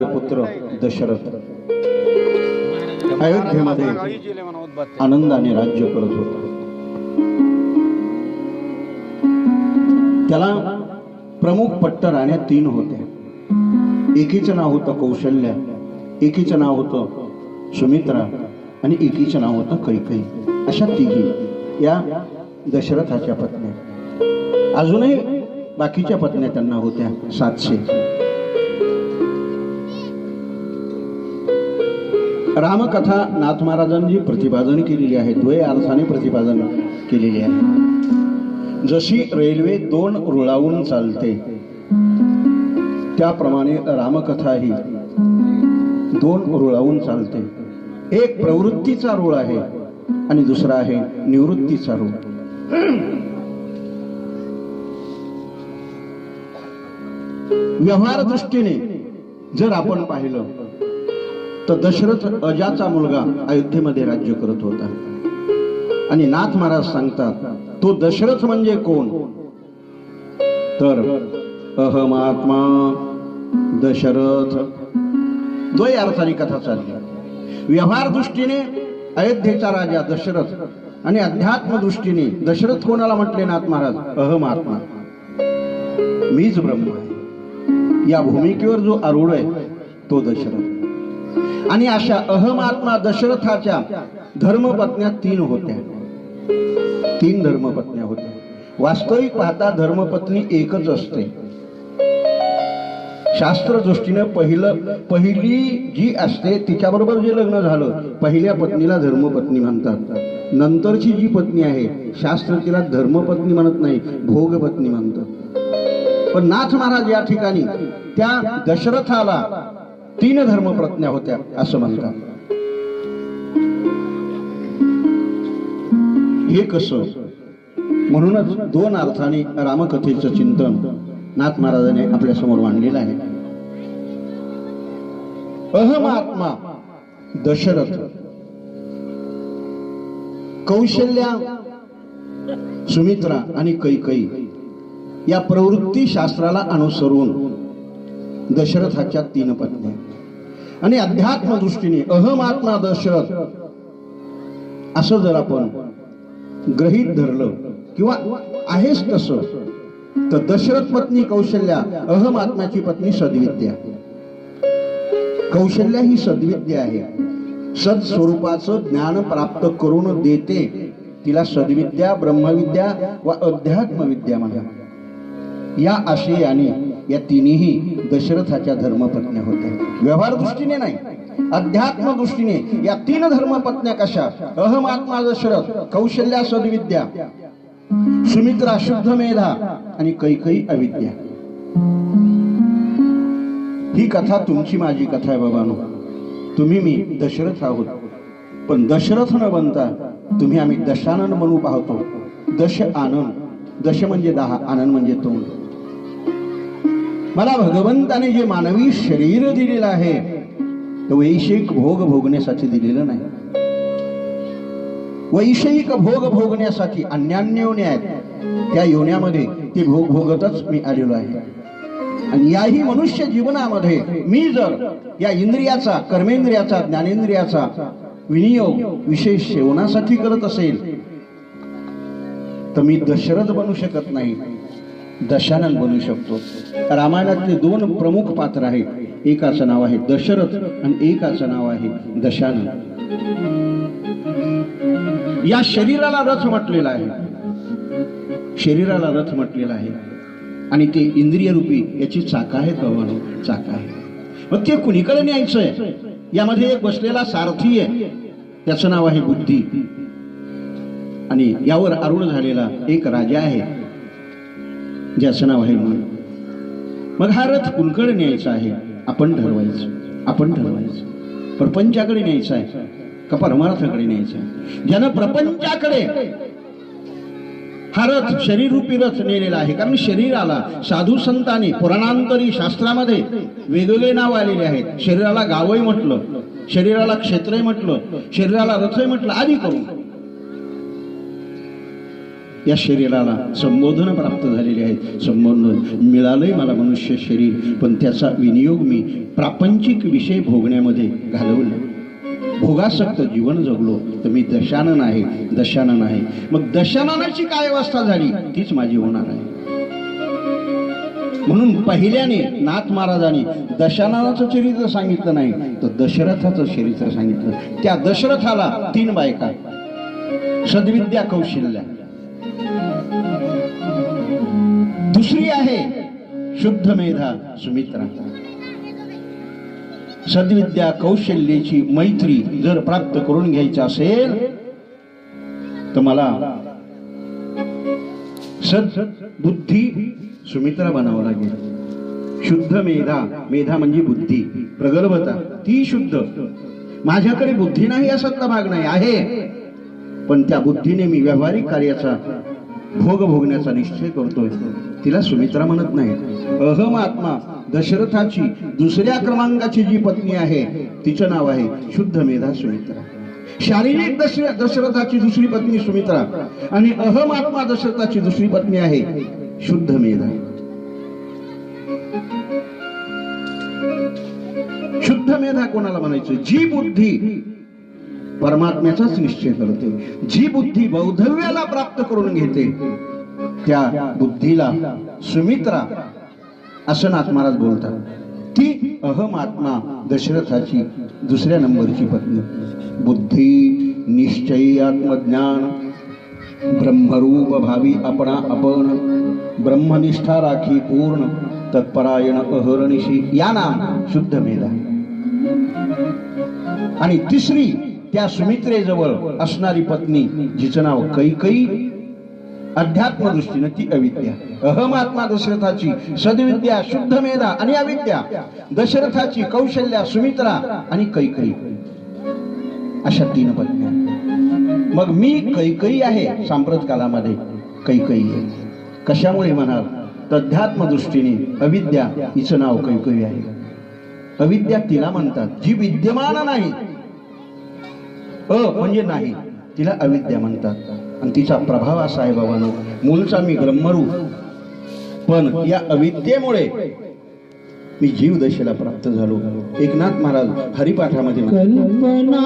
पुत्र दशरथ. अयोध्येमध्ये आनंदाने राज्य करत होता. त्याला प्रमुख पट्ट राण्या तीन होत्या. एकीचं नाव होतं कौशल्य एकीचं नाव होतं सुमित्रा आणि एकीचं नाव होतं कैकई. अशा तिघी या दशरथाच्या पत्न्या. अजूनही बाकीच्या पत्न्या त्यांना होत्या सातशे. रामकथा नाथ महाराजांनी प्रतिपादन केलेली आहे. द्वय अर्थाने प्रतिपादन केलेली आहे. जशी रेल्वे दोन रुळावून चालते त्याप्रमाणे रामकथा ही दोन रुळावून चालते. एक प्रवृत्तीचा रूळ आहे आणि दुसरा आहे निवृत्तीचा रूळ. व्यवहार दृष्टीने जर आपण पाहिलं तर दशरथ अजाचा मुलगा अयोध्येमध्ये राज्य करत होता. आणि नाथ महाराज सांगतात तो दशरथ म्हणजे कोण? तर अहमात्मा दशरथ. द्वय अर्थाने कथा चालली. व्यवहार दृष्टीने अयोध्येचा राजा दशरथ आणि अध्यात्म दृष्टीने दशरथ कोणाला म्हटले नाथ महाराज? अहमात्मा मीच ब्रह्म आहे. या भूमिकेवर जो आरूढ आहे तो दशरथ. आणि अशा अहमात्मा दशरथाच्या धर्मपत्न्या तीन होत्या. तीन धर्मपत्न्या होत्या. वास्तविक पाहता धर्मपत्नी एकच असते. शास्त्र दृष्टीनं पहिलं पहिली जी असते तिच्याबरोबर जे लग्न झालं पहिल्या पत्नीला धर्मपत्नी म्हणतात. नंतरची जी पत्नी आहे शास्त्र तिला धर्मपत्नी म्हणत नाही भोगपत्नी म्हणतात. पण नाथ महाराज या ठिकाणी त्या दशरथाला तीन धर्मप्रज्ञा होत्या असं म्हणतात. हे कसं? म्हणूनच दोन अर्थाने रामकथेचं चिंतन नाथ महाराजांनी आपल्यासमोर मांडलेलं आहे. अहमात्मा दशरथ कौशल्या सुमित्रा आणि कैकई या प्रवृत्ती शास्त्राला अनुसरून दशरथाच्या तीन पत्न्या. आणि अध्यात्म दृष्टीने अहमात्मा दशरथ असं जर आपण ग्रहित धरलं किंवा आहेच तसं तर दशरथ पत्नी कौशल्या अहमात्म्याची पत्नी सद्विद्या. कौशल्या ही सद्विद्या आहे. सद स्वरूपाचं ज्ञान प्राप्त करून देते तिला सद्विद्या ब्रह्मविद्या व अध्यात्मविद्या म्हणा. या आशयाने या तिन्ही दशरथाच्या धर्मपत्न्या होत्या. व्यवहार दृष्टीने नाही अध्यात्म दृष्टीने या तीन धर्मपत्न्या कशा? अहमात्मा दशरथ कौशल्या सद्विद्या सुमित्रा शुद्ध मेधा आणि कैकई अविद्या. ही कथा तुमची माझी कथा आहे बाबानो. तुम्ही मी दशरथ आहोत. पण दशरथ न बनता तुम्ही आम्ही दशानन बनू पाहतो. दश आनंद दश म्हणजे दहा आनंद म्हणजे तोंड. मला भगवंताने जे मानवी शरीर दिलेलं आहे ते वैशिक भोग भोगण्यासाठी दिलेलं नाही. वैषयिक भोग भोगण्यासाठी अन्यान्य आहेत. त्या योन्यामध्ये ते भोग भोगतच मी आलेलो आहे. आणि याही मनुष्य जीवनामध्ये मी जर या इंद्रियाचा कर्मेंद्रियाचा ज्ञानेंद्रियाचा विनियोग विशेष सेवनासाठी करत असेल तर मी दशरथ बनू शकत नाही. दशानन बनू शकतो. रामायणातले दोन प्रमुख पात्र आहेत. एकाचं नाव आहे दशरथ आणि एकाचं नाव आहे दशानन. या शरीराला रथ म्हटलेला आहे. शरीराला रथ म्हटलेला आहे. आणि ते इंद्रिय रूपी याची चाका आहे भगवान चाका आहे. मग ते कुणीकडे न्यायचंय? यामध्ये एक बसलेला सारथी आहे. त्याचं नाव आहे बुद्धी. आणि यावर आरूढ झालेला एक राजा आहे. ज्याचं नाव आहे मन मग हा रथ कुलकडे न्यायचा आहे? आपण ठरवायचं. आपण ठरवायचं. प्रपंचाकडे न्यायचा आहे का परमार्थाकडे न्यायचा आहे? ज्यानं प्रपंचाकडे हा रथ शरीर रूपी रथ नेलेला आहे. कारण शरीराला साधू संतांनी पुराणांतरी शास्त्रामध्ये वेगवेगळे नाव आलेले आहेत. शरीराला गावही म्हटलं शरीराला क्षेत्रही म्हटलं शरीराला रथही म्हटलं आधी करून. या शरीराला संबोधन प्राप्त झालेले आहेत. संबोधन मिळालंय मला मनुष्य शरीर पण त्याचा विनियोग मी प्रापंचिक विषय भोगण्यामध्ये घालवलं. भोगासक्त जीवन जगलो तर मी दशानन आहे दशानन आहे. मग दशाननाची काय अवस्था झाली? तीच माझी होणार आहे. म्हणून पहिल्याने नाथ महाराजांनी दशाननाचं चरित्र सांगितलं नाही तर दशरथाचं चरित्र सांगितलं. त्या दशरथाला तीन बायका सद्विद्या कौशल्या. शुद्ध मेधा सुमित्रा. सद्विद्या कौशल्याची मैत्री जर प्राप्त करून घ्यायची असेल तर मला सद बुद्धी सुमित्रा बनावं लागेल. शुद्ध मेधा मेधा म्हणजे बुद्धी प्रगल्भता ती शुद्ध. माझ्याकडे बुद्धी नाही असातला भाग नाही आहे. पण त्या बुद्धीने मी व्यावहारिक कार्याचा भोग भोगण्याचा निश्चय करतोय. तिला सुमित्रा म्हणत नाही. अहम आत्मा दशरथाची दुसऱ्या क्रमांकाची जी पत्नी आहे तिचं नाव आहे शुद्ध मेधा सुमित्रा. शारीरिक दश दशरथाची दुसरी पत्नी सुमित्रा आणि अहम आत्मा दशरथाची दुसरी पत्नी आहे शुद्ध मेधा. शुद्ध मेधा कोणाला म्हणायचं? जी बुद्धी परमात्म्याचाच निश्चय करते. जी बुद्धी बौद्धव्याला प्राप्त करून घेते त्या बुद्धीला सुमित्रा असं नाथ महाराज बोलतात. ती अहम आत्मा दशरथाची दुसऱ्या नंबरची पत्नी. बुद्धी निश्चयी आत्मज्ञान ब्रह्मरूप भावी आपणा आपण ब्रह्मनिष्ठा राखी पूर्ण तत्परायण अहरणिशी या नाम शुद्ध मेधा. आणि तिसरी त्या सुमित्रेजवळ असणारी पत्नी जिचं नाव कैकई अध्यात्म दृष्टीनं ती अविद्या. अहमात्मा दशरथाची सद्विद्या शुद्ध मेधा आणि अविद्या. दशरथाची कौशल्या सुमित्रा आणि कैकई. अशा तीन पत्न्या. मग मी कैकई आहे सांप्रत कालामध्ये. कैकई आहे. कशामुळे म्हणाल? तर अध्यात्म दृष्टीने अविद्या हिचं नाव कैकई आहे. अविद्या तिला म्हणतात जी विद्यमान नाही अ म्हणजे नाही. तिला अविद्या म्हणतात. आणि तिचा प्रभाव असा आहे बाबानो मूलचा मी ब्रह्मरूप. पण या अविद्येमुळे मी जीव दशेला प्राप्त झालो. एकनाथ महाराज हरिपाठामध्ये कल्पना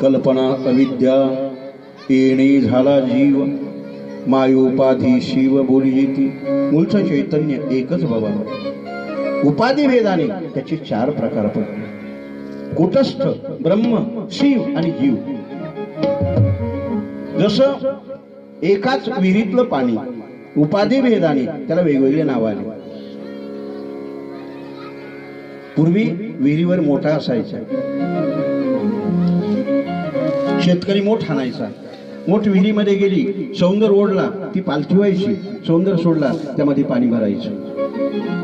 कल्पना अविद्या येणे झाला जीव मायोपाधी शिव बोली येती मूळचं चैतन्य एकच बाबा उपाधी भेदाने त्याचे चार प्रकार पडले. कुटस्थ ब्रह्म शिव आणि जीव. जसं एकाच विहिरीतलं पाणी उपाधी भेदाने त्याला वेगवेगळे नाव आले. पूर्वी विहिरीवर मोठा असायचा. शेतकरी मोठ हाणायचा मोठ विहिरीमध्ये गेली सौंदर ओढला ती पालथी व्हायची. सौंदर सोडला त्यामध्ये पाणी भरायचं.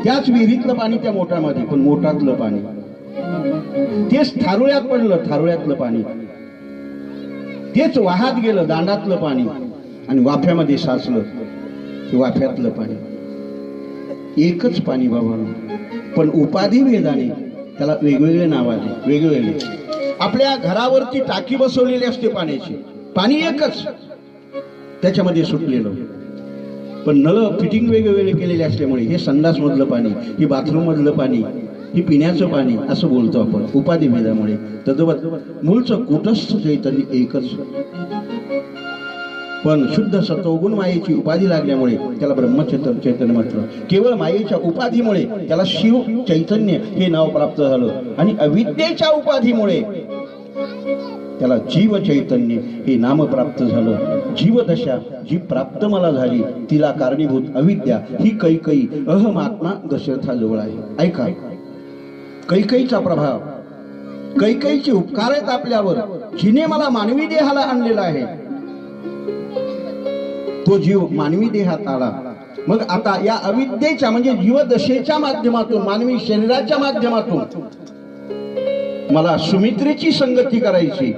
त्याच विहिरीतलं पाणी त्या मोठामध्ये पण मोठातलं पाणी. तेच थारुळ्यात पडलं थारुळ्यातलं पाणी. तेच वाहात गेलं दांडातलं पाणी. आणि वाफ्यामध्ये साचलं ते वाफ्यातलं पाणी. एकच पाणी बाबा. पण उपाधी वेदाने त्याला वेगवेगळे नाव आले वेगवेगळे. आपल्या घरावरती टाकी बसवलेली असते पाण्याची. पाणी एकच. त्याच्यामध्ये सुटलेलं. पण नळ फिटिंग वेगवेगळे केलेले असल्यामुळे हे संडास मधलं पाणी ही बाथरूम मधलं पाणी ही पिण्याचं पाणी असं बोलतो आपण. उपाधी भेदामुळे. तद्वत मूळचं कुटस्थ चैतन्य एकच. पण शुद्ध सत्वगुण मायेची उपाधी लागल्यामुळे त्याला ब्रह्मचैतन्य चैतन्य म्हटलं. केवळ मायेच्या उपाधीमुळे त्याला शिव चैतन्य हे नाव प्राप्त झालं. आणि अविद्येच्या उपाधीमुळे त्याला जीव चैतन्य हे नाम प्राप्त झालं. जीवदशा जी प्राप्त मला झाली तिला कारणीभूत अविद्या ही कैकई अहमात्मा दशरथाजवळ आहे. ऐका. कैकईचा प्रभाव. कैकईचे उपकार आहेत आपल्यावर जिने मला मानवी देहाला आणलेला आहे. तो जीव मानवी देहात आला. मग आता या अविद्येच्या म्हणजे जीवदशेच्या माध्यमातून मानवी शरीराच्या माध्यमातून मला सुमित्रेची संगती करायची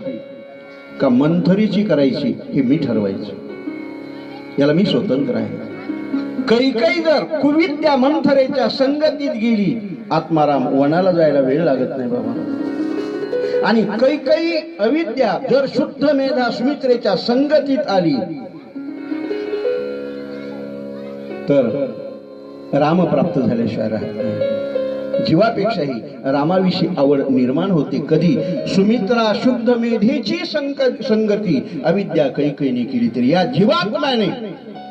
का मंथरीची करायची हे मी ठरवायचं. याला मी स्वतंत्र आहे. कैकई जर कुविद्या मंथरेच्या संगतीत गेली आत्माराम वनाला जायला वेळ लागत नाही बाबा. आणि कैकई अविद्या जर शुद्ध मेधा सुमित्रेच्या संगतीत आली तर राम प्राप्त झाल्याशिवाय राहत नाही. जीवापेक्षाही रामाविषयी आवड निर्माण होते. कधी सुमित्रा शुद्ध मेधेची संगती अविद्या कैकैने केली तरी या जीवात्म्याने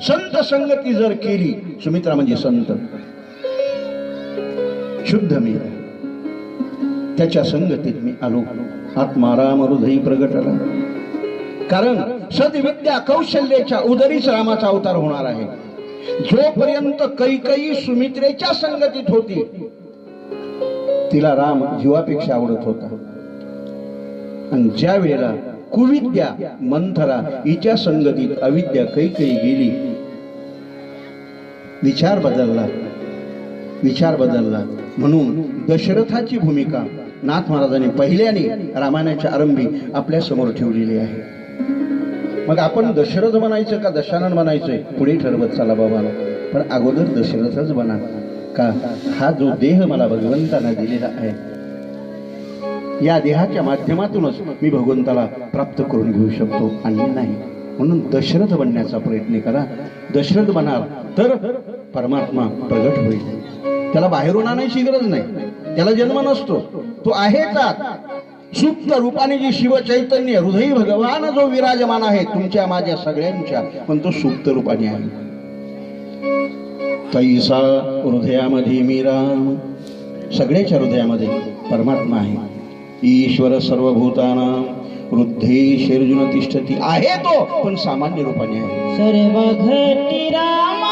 संत संगती जर केली सुमित्रा म्हणजे संत. शुद्ध मेध. त्याच्या संगतीत मी आलो. आत्माराम हृदयी प्रगटला. कारण सदविद्या कौशल्याच्या उदरीच रामाचा अवतार होणार आहे. जोपर्यंत कैकई सुमित्रेच्या संगतीत होती तिला राम जीवापेक्षा आवडत होता. आणि ज्या वेळेला कुविद्या मंथरा हिच्या संगतीत अविद्या कैकई गेली विचार बदलला. विचार बदलला. म्हणून दशरथाची भूमिका नाथ महाराजांनी पहिल्याने रामायणाच्या आरंभी आपल्यासमोर ठेवलेली आहे. मग आपण दशरथ बनायचं का दशानन बनायचंय? पुढे ठरवत चला बाबा. पण अगोदर दशरथच बना. का? हा जो देह मला भगवंतानं दिलेला आहे या देहाच्या माध्यमातूनच मी भगवंताला प्राप्त करून घेऊ शकतो. आणि नाही म्हणून दशरथ बनण्याचा प्रयत्न करा. दशरथ बनाल तर परमात्मा प्रगट होईल. त्याला बाहेरून आणायची गरज नाही. त्याला जन्म नसतो. तो आहेच आत. सुप्त रूपाने जी शिव चैतन्य हृदय भगवान जो विराजमान आहे तुमच्या माझ्या सगळ्यांच्या पण तो सुप्त रूपाने आहे. तैसा हृदयामध्ये मी राम सगळ्याच्या हृदयामध्ये परमात्मा आहे. ईश्वर सर्वभूताना वृद्धे शेर्जुन तिष्ठती आहे तो पण सामान्य रूपाने आहे. सर्व घटी राम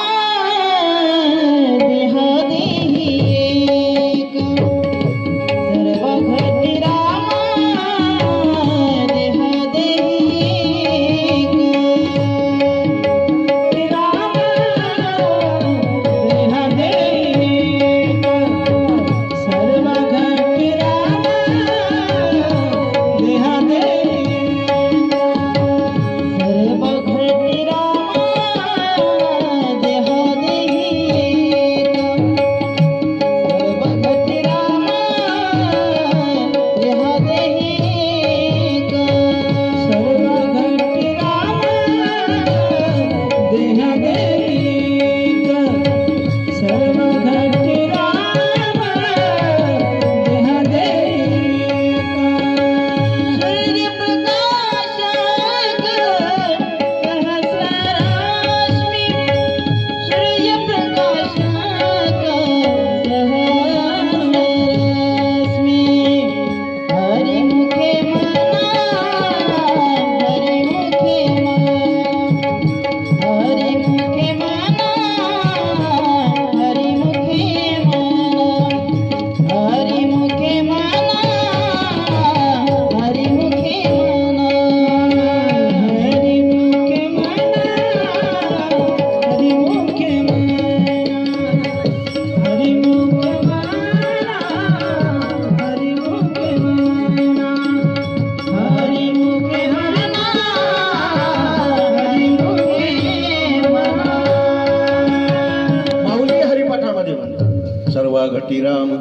सर्वा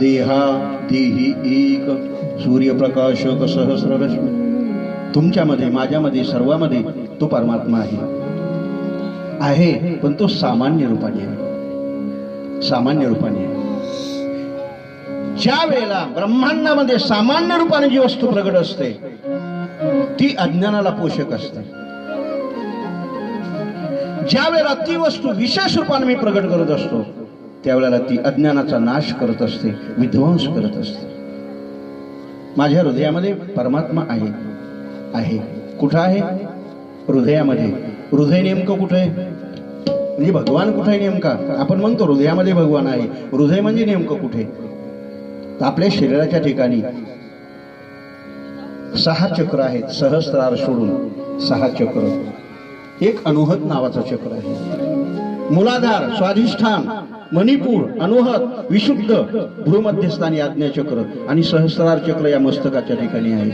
देहा देही एक। सूर्यप्रकाशक सहस्ररश्मी तुमच्यामध्ये माझ्यामध्ये सर्वामध्ये तो परमात्मा आहे। आहे पण तो सामान्य रूपाने आहे। सामान्य रूपाने आहे। ज्या वेळेला ब्रह्मांडामध्ये सामान्य रूपाने जी वस्तू प्रगट असते ती अज्ञानाला पोषक असते। ज्या वेळेला ती वस्तू विशेष रूपाने मी प्रगट करत असतो त्यावेळेला ती अज्ञानाचा नाश करत असते विध्वंस करत असते. माझ्या हृदयामध्ये परमात्मा आहे आहे. कुठं आहे? हृदयामध्ये. हृदय नेमकं कुठं आहे? म्हणजे भगवान कुठे आहे नेमका? आपण म्हणतो हृदयामध्ये भगवान आहे. हृदय म्हणजे नेमकं कुठे? तर आपल्या शरीराच्या ठिकाणी सहा चक्र आहेत सहस्त्रार सोडून सहा चक्र. एक अनुहत नावाचं चक्र आहे. मुलाधार स्वाधिष्ठान. मणिपूर अनुहत विशुद्ध भ्रूमध्यस्थानी आज्ञाचक्र आणि सहस्रार चक्र या मस्तकाच्या ठिकाणी आहे.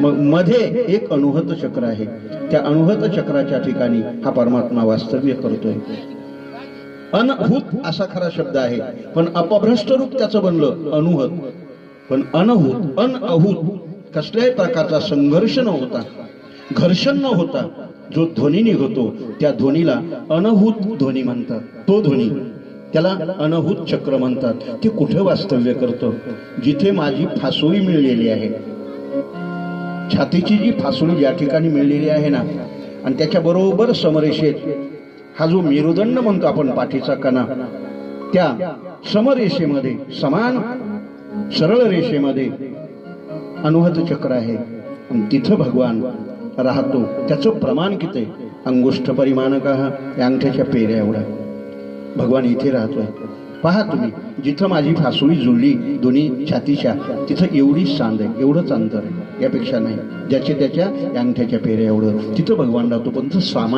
मग मध्ये एक अनुहत चक्र आहे. त्या अनुहत चक्राच्या ठिकाणी हा परमात्मा वास्तव्य करतोय. अनहूत असा खरा शब्द आहे. पण अपभ्रष्ट रूप त्याचं बनलं अनुहत. पण अनहूत अनअहूत कसल्याही प्रकारचा संघर्ष न होता घर्षण न होता जो ध्वनी निघतो त्या ध्वनीला अनहूत ध्वनी म्हणतात. तो ध्वनी त्याला अनहूत चक्र म्हणतात. ते कुठे वास्तव्य करतं? जिथे माझी फासोळी मिळलेली आहे. छातीची जी फासोळी ज्या ठिकाणी मिळलेली आहे ना आणि त्याच्या बरोबर समरेषेत हा जो मेरुदंड म्हणतो आपण पाठीचा कणा त्या समरेषेमध्ये समान सरळ रेषेमध्ये अनुहत चक्र आहे. आणि तिथं भगवान राहतो. त्याचं प्रमाण किती अंगुष्ठ परिमाणक या अंगठ्याच्या पेऱ्या एवढा भगवान इथे राहतोय. पहा तुम्ही जिथं माझी फासुळी जुळली दोन्ही छातीच्या तिथं एवढी सांद आहे एवढंच अंतर आहे. यापेक्षा नाही ज्याच्या त्याच्या अंगठ्याच्या पेऱ्या एवढं. तिथं भगवान राहतो पण सामान्य